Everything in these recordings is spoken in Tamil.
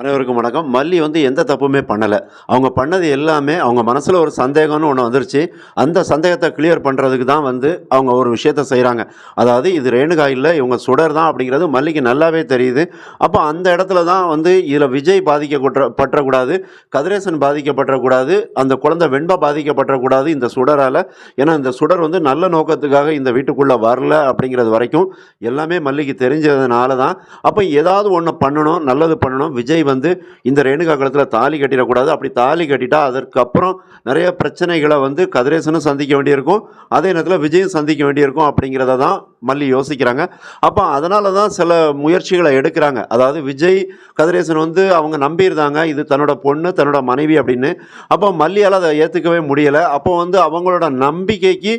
அனைவருக்கும் வணக்கம். மல்லி வந்து எந்த தப்புமே பண்ணலை. அவங்க பண்ணது எல்லாமே அவங்க மனசில் ஒரு சந்தேகம்னு ஒன்று வந்துருச்சு. அந்த சந்தேகத்தை கிளியர் பண்ணுறதுக்கு தான் வந்து அவங்க ஒரு விஷயத்த செய்கிறாங்க அதாவது இது ரேணுகா இல்லை இவங்க சுடர் தான் அப்படிங்கிறது மல்லிக்கு நல்லாவே தெரியுது. அப்போ அந்த இடத்துல தான் வந்து இதில் விஜய் பாதிக்க பற்றக்கூடாது கதிரேசன் பாதிக்கப்பட்டக்கூடாது அந்த குழந்தை வெண்பா பாதிக்கப்பட்டக்கூடாது இந்த சுடரால். ஏன்னா இந்த சுடர் வந்து நல்ல நோக்கத்துக்காக இந்த வீட்டுக்குள்ளே வரல அப்படிங்கிறது வரைக்கும் எல்லாமே மல்லிக்கு தெரிஞ்சதுனால தான் அப்போ ஏதாவது ஒன்று பண்ணணும் நல்லது பண்ணணும் விஜய் வந்து இந்த ரேணுகா காலத்தில் தாலி கட்டிடக்கூடாது. அப்படி தாலி கட்டிட்டா அதற்கப்புறம் நிறைய பிரச்சனைகளை வந்து கதிரேசனும் சந்திக்க வேண்டியிருக்கும். அதே நேரத்தில் விஜயும் சந்திக்க வேண்டியிருக்கும் அப்படிங்கிறத தான் மல்லி யோசிக்கிறாங்க. அப்போ அதனால தான் சில முயற்சிகளை எடுக்கிறாங்க. அதாவது விஜய் கதிரேசன் வந்து அவங்க நம்பியிருந்தாங்க இது தன்னோட பொண்ணு தன்னோட மனைவி அப்படின்னு. அப்போ மல்லியால் அதை ஏற்றுக்கவே முடியலை. அப்போ வந்து அவங்களோட நம்பிக்கைக்கு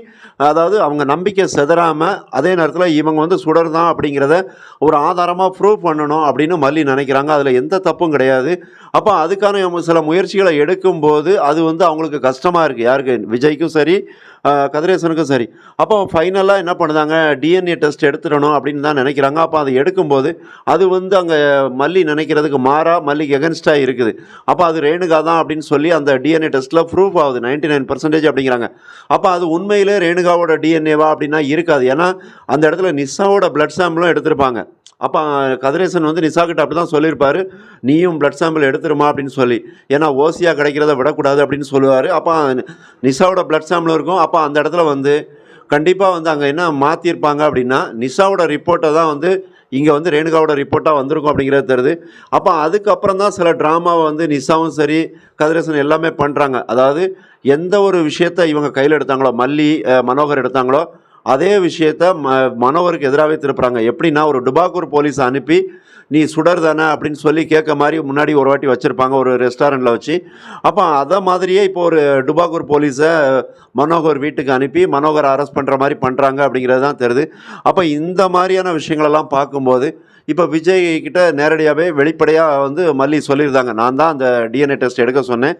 அதாவது அவங்க நம்பிக்கை செதறாமல் அதே நேரத்தில் இவங்க வந்து சுடர் தான் அப்படிங்கிறத ஒரு ஆதாரமாக ப்ரூவ் பண்ணணும் அப்படின்னு மல்லி நினைக்கிறாங்க. அதில் எந்த தப்பும் கிடையாது. அப்போ அதுக்கான சில முயற்சிகளை எடுக்கும்போது அது வந்து அவங்களுக்கு கஷ்டமாக இருக்குது யாருக்கு? விஜய்க்கும் சரி கதிரேசனுக்கும் சரி. அப்போ ஃபைனலாக என்ன பண்ணுதாங்க? டிஎன்ஏ டெஸ்ட் எடுத்துடணும் அப்படின்னு தான் நினைக்கிறாங்க. அப்போ அதை எடுக்கும்போது அது வந்து அங்கே மல்லி நினைக்கிறதுக்கு மாறா மல்லிக்கு எகென்ஸ்டாக இருக்குது. அப்போ அது ரேணுகா தான் அப்படின்னு சொல்லி அந்த டிஎன்ஏ டெஸ்ட்டில் ப்ரூஃப் ஆகுது. நைன்டி நைன் பர்சன்டேஜ் அப்படிங்கிறாங்க. அப்போ அது உண்மையிலே ரேணுகாவோட டிஎன்ஏவா அப்படின்னா இருக்காது. ஏன்னா அந்த இடத்துல நிஷாவோட பிளட் சாம்பிளும் எடுத்திருப்பாங்க. அப்போ கதிரேசன் வந்து நிஷா அப்படி தான் சொல்லியிருப்பார். நீயும் பிளட் சாம்பிள் எடுத்துருமா அப்படின்னு சொல்லி. ஏன்னா ஓசியாக கிடைக்கிறத விடக்கூடாது அப்படின்னு சொல்லுவார். அப்போ நிசாவோட பிளட் சாம்பிள் இருக்கும். அப்போ அந்த இடத்துல வந்து கண்டிப்பாக வந்து அங்கே என்ன மாற்றிருப்பாங்க அப்படின்னா நிஷாவோட ரிப்போர்ட்டை தான் வந்து இங்கே வந்து ரேணுகாவோட ரிப்போர்ட்டாக வந்திருக்கும் அப்படிங்கிறது தெரியுது. அப்போ அதுக்கப்புறம் தான் சில ட்ராமாவை வந்து நிஷாவும் சரி கதிரேசன் எல்லாமே பண்ணுறாங்க அதாவது எந்த ஒரு விஷயத்தை இவங்க கையில் எடுத்தாங்களோ மல்லி மனோகர் எடுத்தாங்களோ அதே விஷயத்த ம மனோகருக்கு எதிராகவே திருப்புறாங்க. எப்படின்னா ஒரு டுபாக்கூர் போலீஸ் அனுப்பி நீ சுடர் தானே அப்படின்னு சொல்லி கேட்க மாதிரி முன்னாடி ஒரு வாட்டி வச்சுருப்பாங்க ஒரு ரெஸ்டாரண்ட்டில் வச்சு. அப்போ அதை மாதிரியே இப்போ ஒரு டுபாகூர் போலீஸை மனோகர் வீட்டுக்கு அனுப்பி மனோகரை அரெஸ்ட் பண்ணுற மாதிரி பண்ணுறாங்க அப்படிங்கிறது தான் தெரியுது. அப்போ இந்த மாதிரியான விஷயங்களெல்லாம் பார்க்கும்போது இப்போ விஜய் கிட்ட நேரடியாகவே வெளிப்படையாக வந்து மல்லி சொல்லியிருந்தாங்க. நான் தான் அந்த டிஎன்ஏ டெஸ்ட் எடுக்க சொன்னேன்.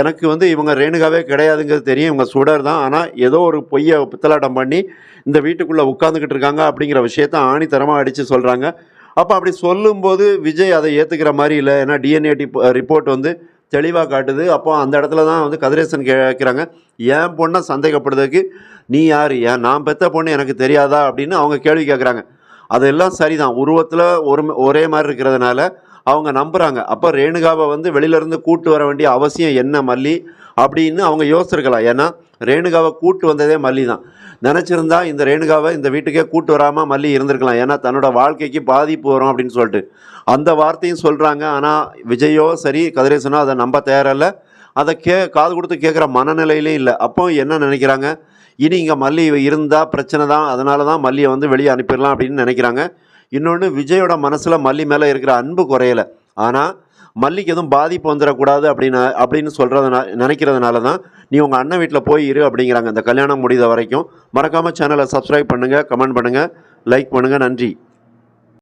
எனக்கு வந்து இவங்க ரேணுகாவே கிடையாதுங்கிறது தெரியும். இவங்க சுடர் தான். ஆனால் ஏதோ ஒரு பொய்யை பித்தலாட்டம் பண்ணி இந்த வீட்டுக்குள்ளே உட்காந்துக்கிட்டு இருக்காங்க அப்படிங்கிற விஷயத்த ஆணித்தரமாக அடித்து சொல்கிறாங்க அப்போ அப்படி சொல்லும்போது விஜய் அதை ஏற்றுக்கிற மாதிரி இல்லை. ஏன்னா டிஎன்ஏ ரிப்போர்ட் வந்து தெளிவாக காட்டுது. அப்போ அந்த இடத்துல தான் வந்து கதிரேசன் கேட்குறாங்க என் பொண்ணை சந்தேகப்படுறதுக்கு நீ யார்? ஏன் நான் பெற்ற பொண்ணு எனக்கு தெரியாதா? அப்படின்னு அவங்க கேள்வி கேட்குறாங்க அதெல்லாம் சரிதான். உருவத்தில் ஒரு ஒரே மாதிரி இருக்கிறதுனால அவங்க நம்புகிறாங்க அப்போ ரேணுகாவை வந்து வெளியிலேருந்து கூட்டு வர வேண்டிய அவசியம் என்ன மல்லி? அப்படின்னு அவங்க யோசிச்சிருக்கலாம். ஏன்னா ரேணுகாவை கூட்டு வந்ததே மல்லி தான். நினச்சிருந்தா இந்த ரேணுகாவை இந்த வீட்டுக்கே கூட்டு வராமல் மல்லி இருந்திருக்கலாம். ஏன்னா தன்னோட வாழ்க்கைக்கு பாதிப்பு வரும் அப்படின்னு சொல்லிட்டு. அந்த வார்த்தையும் சொல்கிறாங்க ஆனால் விஜயோ சரி கதிரேசனோ அதை நம்ப தயாரில்லை. அதை கே காது கொடுத்து கேட்குற மனநிலையிலையும் இல்லை. அப்போ என்ன நினைக்கிறாங்க? இனி இங்கே மல்லி இருந்தால் பிரச்சனை தான். அதனால தான் மல்லியை வந்து வெளியே அனுப்பிடலாம் அப்படின்னு நினைக்கிறாங்க. இன்னொன்று விஜயோட மனசில் மல்லி மேலே இருக்கிற அன்பு குறையலை. ஆனால் மல்லிக்கு எதுவும் பாதிப்பு வந்துடக்கூடாது அப்படின்னு அப்படின்னு சொல்கிறதுனா நினைக்கிறதுனால தான் நீ உங்கள் அண்ணன் வீட்டில் போய் இரு அப்படிங்கிறாங்க. இந்த கல்யாணம் முடிந்த வரைக்கும். மறக்காமல் சேனலை சப்ஸ்கிரைப் பண்ணுங்கள் கமெண்ட் பண்ணுங்கள் லைக் பண்ணுங்கள் நன்றி.